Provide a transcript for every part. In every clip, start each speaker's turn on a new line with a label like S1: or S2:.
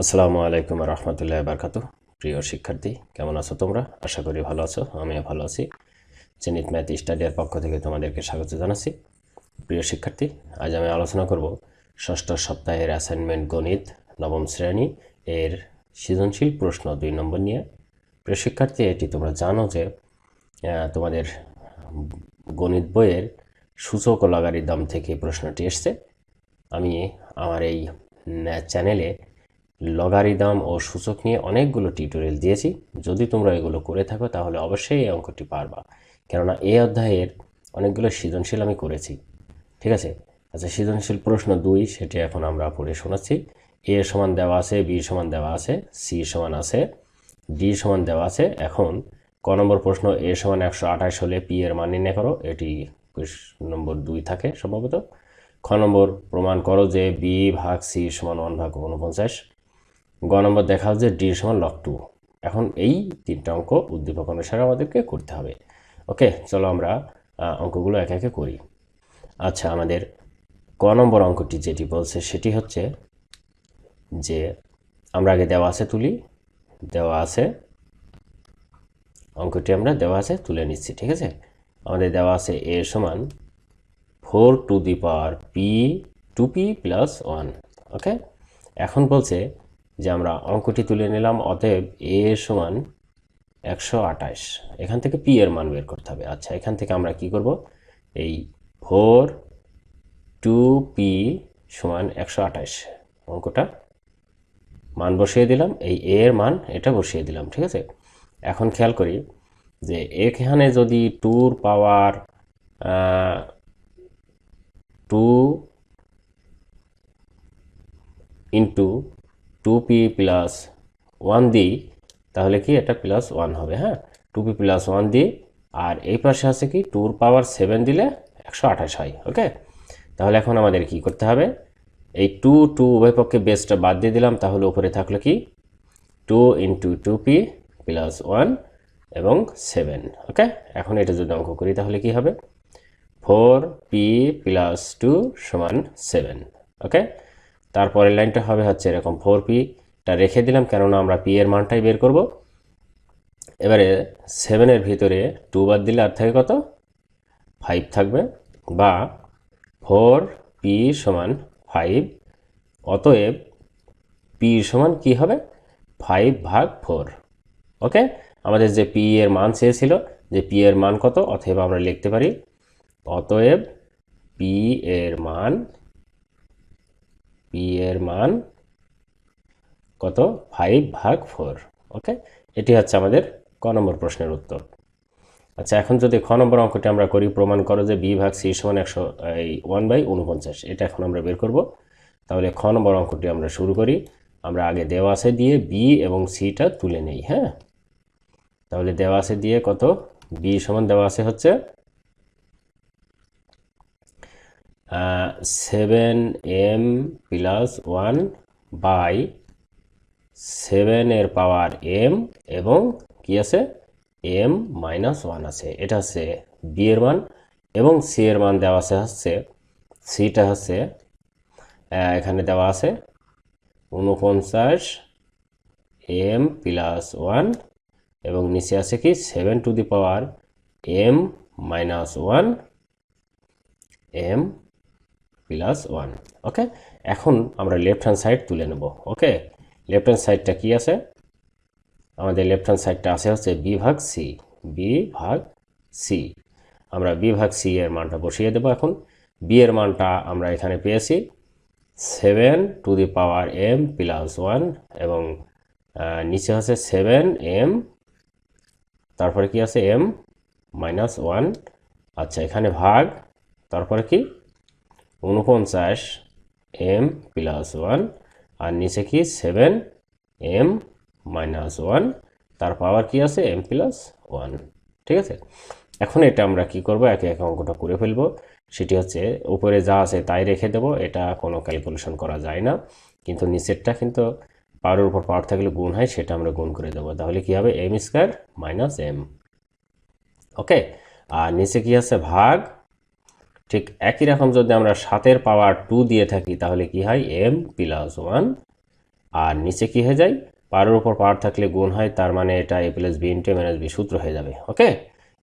S1: আসসালামু আলাইকুম রহমতুল্লাহ বারকাত প্রিয় শিক্ষার্থী, কেমন আছো তোমরা? আশা করি ভালো আছো, আমিও ভালো আছি। জেনিত ম্যাথ স্টাডিয়ার পক্ষ থেকে তোমাদেরকে স্বাগত জানাচ্ছি। প্রিয় শিক্ষার্থী, আজ আমি আলোচনা করব ষষ্ঠ সপ্তাহের অ্যাসাইনমেন্ট গণিত নবম শ্রেণি এর সৃজনশীল প্রশ্ন দুই নম্বর নিয়ে। প্রিয় শিক্ষার্থী, এটি তোমরা জানো যে তোমাদের গণিত বইয়ের সূচক ও লগারিদম থেকে প্রশ্নটি এসছে। আমি আমার এই চ্যানেলে লগারিদম ও সূচক নিয়ে অনেকগুলো টিউটোরিয়াল দিয়েছি। যদি তোমরা এগুলো করে থাকো, তাহলে অবশ্যই এই অঙ্কটি পারবা। কেননা এই অধ্যায়ের অনেকগুলো সৃজনশীল আমি করেছি। ঠিক আছে? আচ্ছা সৃজনশীল প্রশ্ন দুই, সেটি এখন আমরা পড়ে শোনাচ্ছি। এ সমান দেওয়া আছে, বি সমান দেওয়া আছে, সি সমান আছে, ডি সমান দেওয়া আছে। এখন ক নম্বর প্রশ্ন, এ সমান একশো আঠাশ হলে পি এর মান নির্ণয় করো। এটি নম্বর দুই থাকে সম্ভবত। খ নম্বর, প্রমাণ করো যে বি ভাগ সি সমান ওয়ান ভাগ উনপঞ্চাশ গ নম্বর দেখা যে ডি সমান লক টু এখন এই তিনটা অঙ্ক উদ্দীপক অনুসারে আমাদেরকে করতে হবে। ওকে, চলো আমরা অঙ্কগুলো একে একে করি। আচ্ছা আমাদের ক নম্বর অঙ্কটি যেটি বলছে সেটি হচ্ছে যে আমরা আগে দেওয়া আছে তুলি, দেওয়া আছে, অঙ্কটি আমরা দেওয়া আছে তুলে নিচ্ছি, ঠিক আছে? আমাদের দেওয়া আছে এ সমান four to the power P to P plus one okay? এখন বলছে যে আমরা অঙ্কটি তুলে নিলাম, অতএব এ সমান একশো আঠাশ। এখান থেকে পি এর মান বের করতে হবে। আচ্ছা এখান থেকে আমরা কি করব? এই ফোর টু পি সমান একশো আঠাশ। অঙ্কটা মান বসিয়ে দিলাম। এই এ এর মান এটা বসিয়ে দিলাম, ঠিক আছে? এখন খেয়াল করি যে এখানে যদি টুর power two into two P plus one দিই তাহলে কি এটা প্লাস ওয়ান হবে হ্যাঁ? টু পি প্লাস ওয়ান দিই আর এই পাশে আছে কি? টুর পাওয়ার সেভেন দিলে একশো আঠাশ হয় ওকে তাহলে এখন আমাদের কি করতে হবে? এই টু টু উভয় পক্ষে বেসটা বাদ দিয়ে দিলাম, তাহলে উপরে থাকল কি? Two into two P plus one এবং সেভেন ওকে এখন এটা যদি অঙ্ক করি, তাহলে কি হবে? ফোর পি প্লাস টু সমান সেভেন ওকে তারপরের লাইনটা হবে হচ্ছে এরকম ফোর পিটা রেখে দিলাম, কেননা আমরা পি এর মানটাই বের করব। এবারে সেভেনের ভিতরে টু বাদ দিলে আর থাকে কত? ফাইভ থাকবে, বা ফোর পি সমান ফাইভ অতএব পি সমান কি হবে? ফাইভ ভাগ ফোর ওকে আমাদের যে পি এর মান চেয়েছিল, যে পি এর মান কত? অথবা আমরা লিখতে পারি, অতএব পি এর মান এর মান কত? ফাইভ ভাগ ফোর ওকে এটি হচ্ছে আমাদের ক নম্বর প্রশ্নের উত্তর। আচ্ছা এখন যদি খ নম্বর অঙ্কটি আমরা করি, প্রমাণ করো যে বি ভাগ সি সমান একশো, এই ওয়ান বাই উনপঞ্চাশ এটা এখন আমরা বের করব। তাহলে খ নম্বর অঙ্কটি আমরা শুরু করি। আমরা আগে দেওয়া দিয়ে বি এবং সিটা তুলে নেই হ্যাঁ? তাহলে দেওয়া দিয়ে কত? বি সমান দেওয়া আছে হচ্ছে seven M plus one by সেভেনের পাওয়ার এম এবং কি আছে? এম মাইনাস ওয়ান আছে। এটা হচ্ছে বি এর মান এবং সি এর মান দেওয়া আছে হচ্ছে সিটা হচ্ছে এখানে দেওয়া আছে উনপঞ্চাশ এম প্লাস ওয়ান এবং নিচে আছে কি seven to the power M minus one M plus one okay এখন আমরা লেফট হ্যান্ড সাইড তুলে নেব ওকে লেফট হ্যান্ড সাইডটা কি আছে? আমাদের লেফট হ্যান্ড সাইডটা আছে হচ্ছে বি ভাগ সি বি ভাগ সি আমরা বি ভাগ সি এর মানটা বসিয়ে দেবো এখন। বি এর মানটা আমরা এখানে পেয়েছি seven to the power M plus one এবং নিচে আছে সেভেন এম তারপরে কি আছে এম মাইনাস ওয়ান আচ্ছা এখানে ভাগ, তারপরে কি? উনপঞ্চাশ এম প্লাস ওয়ান, আর নিচে কি সেভেন এম মাইনাস ওয়ান, তার পাওয়ার কি আছে? M plus one. ঠিক আছে? এখন এটা আমরা কি করব? একে একে অঙ্কটা করে ফেলব। সেটি হচ্ছে উপরে যা আছে তাই রেখে দেব, এটা কোনো ক্যালকুলেশন করা যায় না। কিন্তু নিচেরটা কিন্তু পাওয়ারের উপর পাওয়ার থাকলে গুণ হয়, সেটা আমরা গুণ করে দেবো। তাহলে কি হবে? M square minus M. Okay? আর নিচে কি আছে? ভাগ। ঠিক একই রকম যদি আমরা সাতের পাওয়ার টু দিয়ে থাকি, তাহলে কি হয়? এম প্লাস ওয়ান আর নিচে কি হয়ে যায়? পাওয়ারের উপর পাওয়ার থাকলে গুণ হয়, তার মানে এটা A plus B into minus B সূত্র হয়ে যাবে ওকে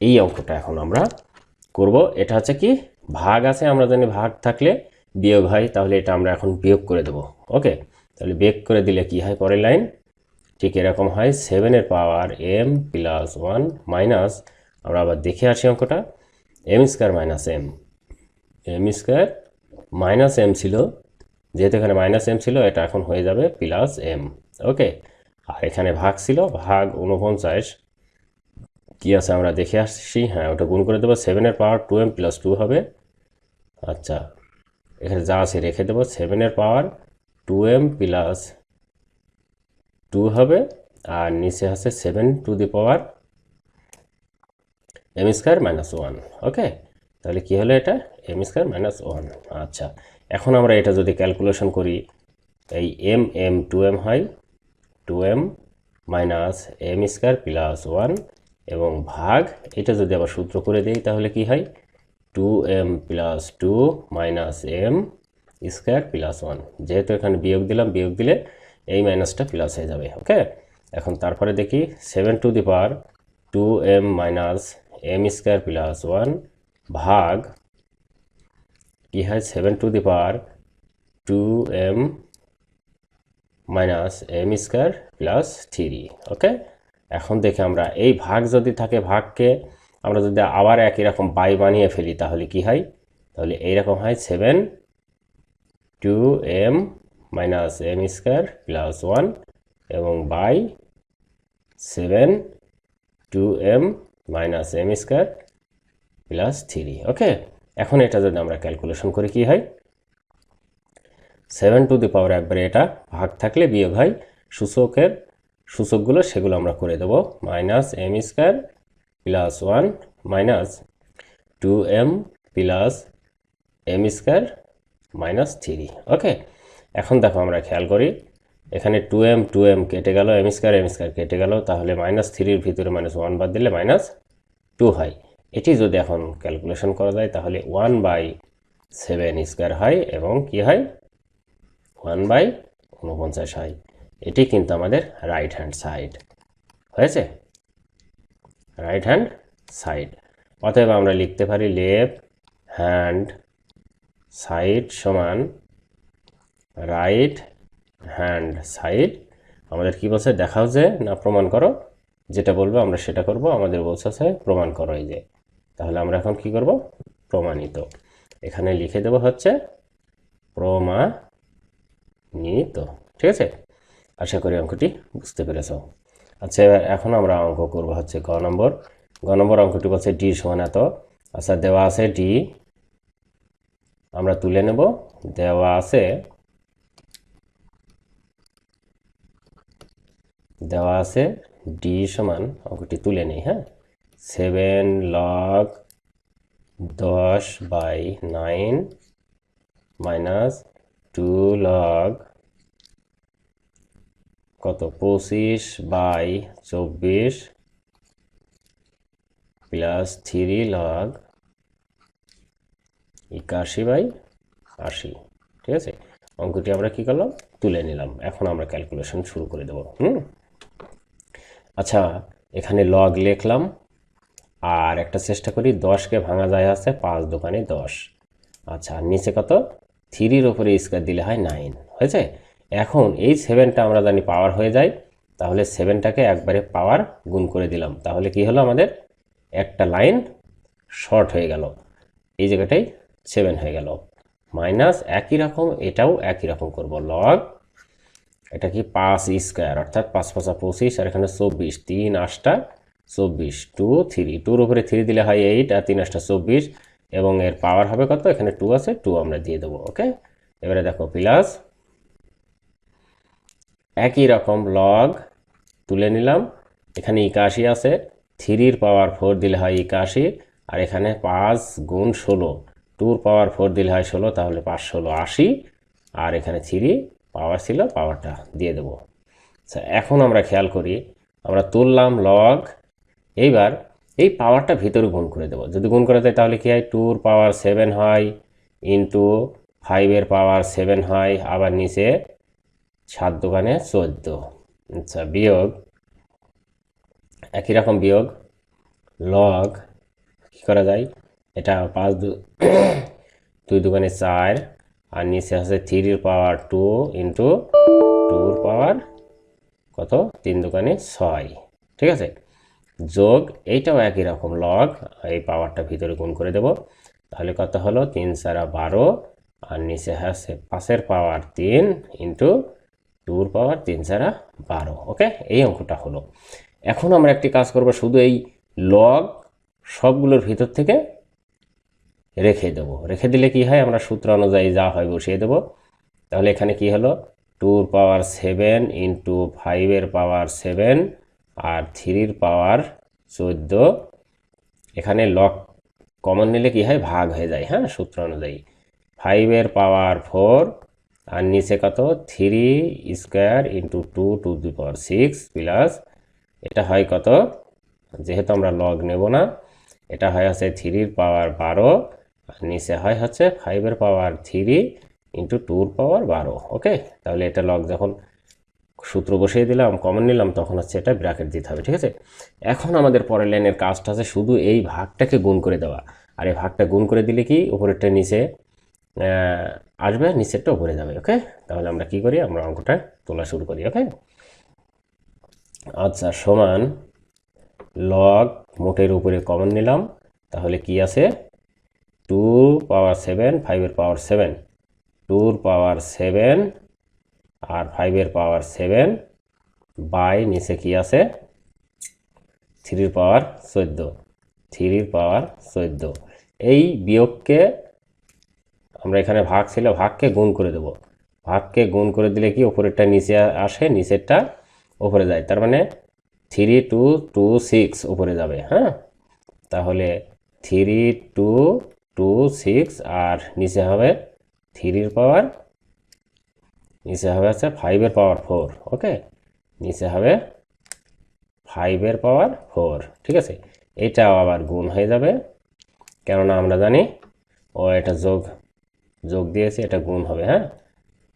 S1: এই অঙ্কটা এখন আমরা করব। এটা হচ্ছে কি? ভাগ আছে, আমরা জানি ভাগ থাকলে বিয়োগ হয়, তাহলে এটা আমরা এখন বিয়োগ করে দেব ওকে তাহলে বিয়োগ করে দিলে কি হয় পরের লাইন? ঠিক এরকম হয় সেভেনের power M plus one minus আমরা আবার দেখে আসি অঙ্কটা। M square minus M M square minus M ছিল। যেহেতু এখানে মাইনাস এম ছিল, এটা এখন হয়ে যাবে প্লাস এম ওকে আর এখানে ভাগ ছিল, ভাগ উনপঞ্চাশ কী আছে আমরা দেখে আসছি? হ্যাঁ ওটা গুণ করে দেবো সেভেনের power two M plus two হবে। আচ্ছা এখানে যা আছে রেখে দেবো সেভেনের power two M plus two হবে, আর নিচে আছে seven to the power M square minus one okay তাহলে কী হলো এটা? এম স্কোয়ার মাইনাস ওয়ান আচ্ছা এখন আমরা এটা যদি ক্যালকুলেশন করি, এই এম এম টু এম হয় two M minus M square plus one এবং ভাগ, এটা যদি আবার সূত্র করে দিই, তাহলে কি হয়? Two M plus two minus M square plus one যেহেতু এখানে বিয়োগ দিলাম, বিয়োগ দিলে এই মাইনাসটা প্লাস হয়ে যাবে ওকে এখন তারপরে দেখি seven to the power two M minus M square plus one ভাগ কি হয়? Seven to the power two M minus M square plus three okay এখন দেখে আমরা, এই ভাগ যদি থাকে ভাগকে, আমরা যদি আবার একই রকম বাই বানিয়ে ফেলি, তাহলে কি হয়? তাহলে এইরকম হয় seven two M minus M square plus one এবং by seven two M minus M square plus three okay এখন এটা যদি আমরা ক্যালকুলেশন করি, কি হয়? সেভেন টু দি পাওয়ার একবারে এটা ভাগ থাকলে বিয়োগ হয় সূচকের, সূচকগুলো সেগুলো আমরা করে দেব minus M square plus one minus two M plus M square minus three okay এখন দেখো আমরা খেয়াল করি, এখানে টু এম টু এম কেটে গেল এম স্কোয়ার এম স্কোয়ার কেটে গেল, তাহলে মাইনাস থ্রির ভিতরে মাইনাস ওয়ান বাদ দিলে মাইনাস টু হয়। এটি যদি এখন ক্যালকুলেশন করা যায়, তাহলে ওয়ান বাই সেভেন স্কোয়ার হয় এবং কি হয়? ওয়ান বাই উনপঞ্চাশ হয়। এটি কিন্তু আমাদের রাইট হ্যান্ড সাইড হয়েছে? রাইট হ্যান্ড সাইড অতএব আমরা লিখতে পারি লেফট হ্যান্ড সাইড সমান রাইট হ্যান্ড সাইড আমাদের কি বলছে? দেখাও যে, না প্রমাণ করো। যেটা বলব আমরা সেটা করব। আমাদের বলছে প্রমাণ করো এই যে। তাহলে আমরা এখন কি করব? প্রমাণিত। এখানে লিখে দেব হচ্ছে প্রমাণিত। ঠিক আছে? আশা করি অঙ্কটি বুঝতে পেরেছ। আচ্ছা এবার এখন আমরা অঙ্ক করব হচ্ছে গ নম্বর। গ নম্বর অঙ্কটি বলছে ডি সমান এত। আচ্ছা দেওয়া আছে ডি। আমরা তুলে নেব। দেওয়া আছে দেওয়া আছে ডি সমান, অঙ্কটি তুলে নেই হ্যাঁ? সেভেন লগ দশ by nine minus two log কত? পঁচিশ বাই চব্বিশ প্লাস থ্রি লগ একাশি বাই আশি। ঠিক আছে? অঙ্কটি আমরা কি করলাম? তুলে নিলাম। এখন আমরা ক্যালকুলেশন শুরু করে দেবো। হুম? আচ্ছা এখানে লগ লিখলাম। আর একটা চেষ্টা করি দশকে ভাঙা যায় আছে, পাঁচ দোকানে দশ। আচ্ছা নিচে কত? থ্রির ওপরে স্কোয়ার দিলে হয় নাইন হয়েছে? এখন এই সেভেনটা আমরা জানি পাওয়ার হয়ে যায়, তাহলে সেভেনটাকে একবারে পাওয়ার গুণ করে দিলাম। তাহলে কি হলো আমাদের? একটা লাইন শর্ট হয়ে গেল। এই জায়গাটাই সেভেন হয়ে গেল। মাইনাস একই রকম, এটাও একই রকম করব। লগ এটা কি পাঁচ স্কোয়ার অর্থাৎ পাঁচ পাঁচা পঁচিশ, আর এখানে চব্বিশ, তিন আটটা। চব্বিশ। টু থ্রি টুর উপরে থ্রি দিলে হয় এইট আর তিন আটটা চব্বিশ। এবং এর পাওয়ার হবে কত? এখানে টু আছে টু আমরা দিয়ে দেবো ওকে এবারে দেখো প্লাস একই রকম লগ তুলে নিলাম। এখানে একাশি আছে থ্রির পাওয়ার ফোর দিলে হয় একাশি, আর এখানে পাঁচ গুণ ষোলো। টুর পাওয়ার ফোর দিলে হয় ষোলো, তাহলে পাঁচ ষোলো আশি। আর এখানে থ্রি পাওয়ার ছিল পাওয়ারটা দিয়ে দেবো। আচ্ছা এখন আমরা খেয়াল করি, আমরা তুললাম লগ এইবার এই পাওয়ারটা ভিতরে গুণ করে দেবো। যদি গুণ করে দেয় তাহলে কী হয়? টুর পাওয়ার সেভেন হয় ইন্টু ফাইভের পাওয়ার সেভেন হয়, আবার নিচে সাত দোকানে চোদ্দ। আচ্ছা বিয়োগ, একই রকম বিয়োগ লগ কী করা যায়? এটা পাঁচ দু, দুই দোকানে চার, আর নিচে আছে থ্রির পাওয়ার টু ইন্টু টুর পাওয়ার কত? তিন দোকানে ছয়। ঠিক আছে? যোগ এইটাও একই রকম লগ এই পাওয়ারটা ভিতরে গুণ করে দেব। তাহলে কত হলো? তিন চারা বারো, আর নিচে আছে পাঁচের পাওয়ার তিন ইন্টু টুর পাওয়ার তিন চারা বারো ওকে এই অঙ্কটা হলো। এখন আমরা একটি কাজ করব, শুধু এই লগ সবগুলোর ভিতর থেকে রেখে দেবো। রেখে দিলে কি হয়? আমরা সূত্র অনুযায়ী যা হয় বসিয়ে দেবো। তাহলে এখানে কি হলো? টুর পাওয়ার সেভেন ইন্টু ফাইভের পাওয়ার সেভেন আর থ্রির পাওয়ার চোদ্দ। এখানে লক কমন নিলে কি হয়? ভাগ হয়ে যায় হ্যাঁ? সূত্র অনুযায়ী। ফাইভের পাওয়ার ফোর আর নিচে কত? Three square into two to the power six plus এটা হয় কত? যেহেতু আমরা লগ নেব না, এটা হয় হচ্ছে থ্রির পাওয়ার বারো, আর নিচে হয় হচ্ছে ফাইভের পাওয়ার থ্রি ইন্টু টুর পাওয়ার বারো ওকে তাহলে এটা লগ যখন সূত্র বসিয়ে দিলাম কমন নিলাম, তখন হচ্ছে এটা ব্র্যাকেট দিতে হবে, ঠিক আছে? এখন আমাদের পরের লাইনের কাজটা আছে শুধু এই ভাগটাকে গুণ করে দেওয়া। আর এই ভাগটা গুণ করে দিলে কি? উপরেরটা নিচে আসবে, নিচেরটা উপরে যাবে ওকে তাহলে আমরা কি করি? আমরা অঙ্কটা তোলা শুরু করি ওকে আচ্ছা সমান লগ মোটের উপরে কমন নিলাম, তাহলে কি আছে? টু পাওয়ার সেভেন ফাইভের পাওয়ার সেভেন টুর পাওয়ার সেভেন আর ফাইভের পাওয়ার সেভেন বাই নিচে কি আছে? থ্রির পাওয়ার চোদ্দ। থ্রির পাওয়ার চোদ্দ। এই বিয়োগকে আমরা এখানে ভাগ ছিল, ভাগকে গুণ করে দেব। ভাগকে গুণ করে দিলে কি ওপরেরটা নিচে আসে? নিচেরটা ওপরে যায়। তার মানে থ্রি টু টু সিক্স উপরে যাবে হ্যাঁ? তাহলে থ্রি টু টু সিক্স আর নিচে হবে থ্রির পাওয়ার নিচে হবে হচ্ছে ফাইভের পাওয়ার ফোর ওকে নিচে হবে ফাইভের পাওয়ার ফোর ঠিক আছে? এটাও আবার গুণ হয়ে যাবে, কেননা আমরা জানি, ও এটা যোগ যোগ দিয়েছে, এটা গুণ হবে হ্যাঁ?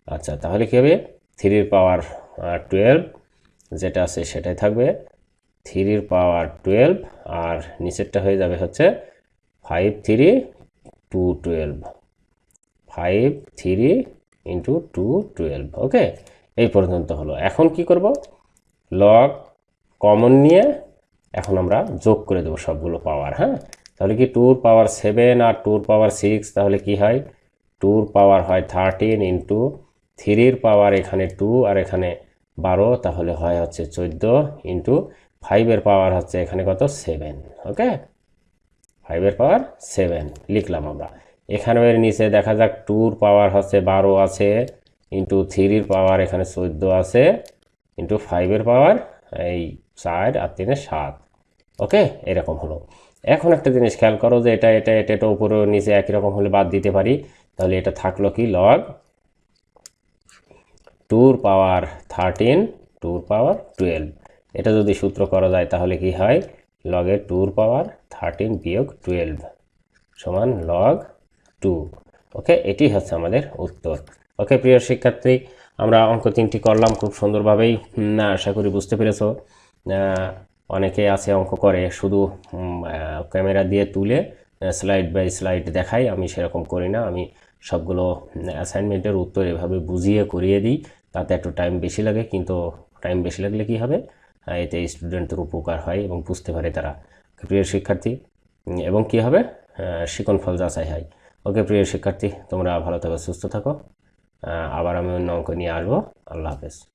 S1: আচ্ছা তাহলে কী হবে? থ্রির পাওয়ার টুয়েলভ যেটা আছে সেটাই থাকবে। থ্রির পাওয়ার টুয়েলভ আর নিচেরটা হয়ে যাবে হচ্ছে five three two twelve five three into two twelve okay এই পর্যন্ত হলো। এখন কি করব? লগ কমন নিয়ে এখন আমরা যোগ করে দেবো সবগুলো পাওয়ার হ্যাঁ? তাহলে কি টুর পাওয়ার সেভেন আর টুর পাওয়ার সিক্স তাহলে কি হয়? টুর পাওয়ার হয় থার্টিন ইন্টু থ্রির পাওয়ার এখানে টু আর এখানে বারো, তাহলে হয় হচ্ছে চোদ্দ ইন্টু ফাইভের পাওয়ার হচ্ছে এখানে কত? সেভেন ওকে ফাইভের পাওয়ার সেভেন লিখলাম আমরা। এখানে এর নিচে দেখা যাক, টুর পাওয়ার হচ্ছে বারো আছে ইন্টু থ্রির পাওয়ার এখানে চোদ্দ আছে ইন্টু ফাইভের পাওয়ার এই চার আর তিনে সাত। ওকে? এরকম হলো। এখন একটা জিনিস খেয়াল করো যে এটা এটা এটা এটা উপরে নিচে একই রকম হলে বাদ দিতে পারি। তাহলে এটা থাকল কি? লগ টুর পাওয়ার থার্টিন টুর পাওয়ার টুয়েলভ এটা যদি সূত্র করা যায় তাহলে কি হয়? লগের টুর পাওয়ার থার্টিন বিয়োগ টুয়েলভ সমান লগ টু ওকে এটি হচ্ছে আমাদের উত্তর। ওকে প্রিয় শিক্ষার্থী, আমরা অঙ্ক তিনটি করলাম, খুব সুন্দরভাবেই। আশা করি বুঝতে পেরেছ। অনেকে আছে অঙ্ক করে, শুধু ক্যামেরা দিয়ে তুলে স্লাইড বাই স্লাইড দেখাই, আমি সেরকম করি না। আমি সবগুলো অ্যাসাইনমেন্টের উত্তর এভাবে বুঝিয়ে করিয়ে দিই, তাতে একটু টাইম বেশি লাগে, কিন্তু টাইম বেশি লাগলে কি হবে? এতে স্টুডেন্টদের উপকার হয় এবং বুঝতে পারে তারা। প্রিয় শিক্ষার্থী এবং কি হবে? শিকন ফল যাচাই হয়। ওকে প্রিয় শিক্ষার্থী, তোমরা ভালো থাকো, সুস্থ থাকো। আবার আমি অন্য অঙ্ক নিয়ে আসব। আল্লাহ হাফেজ।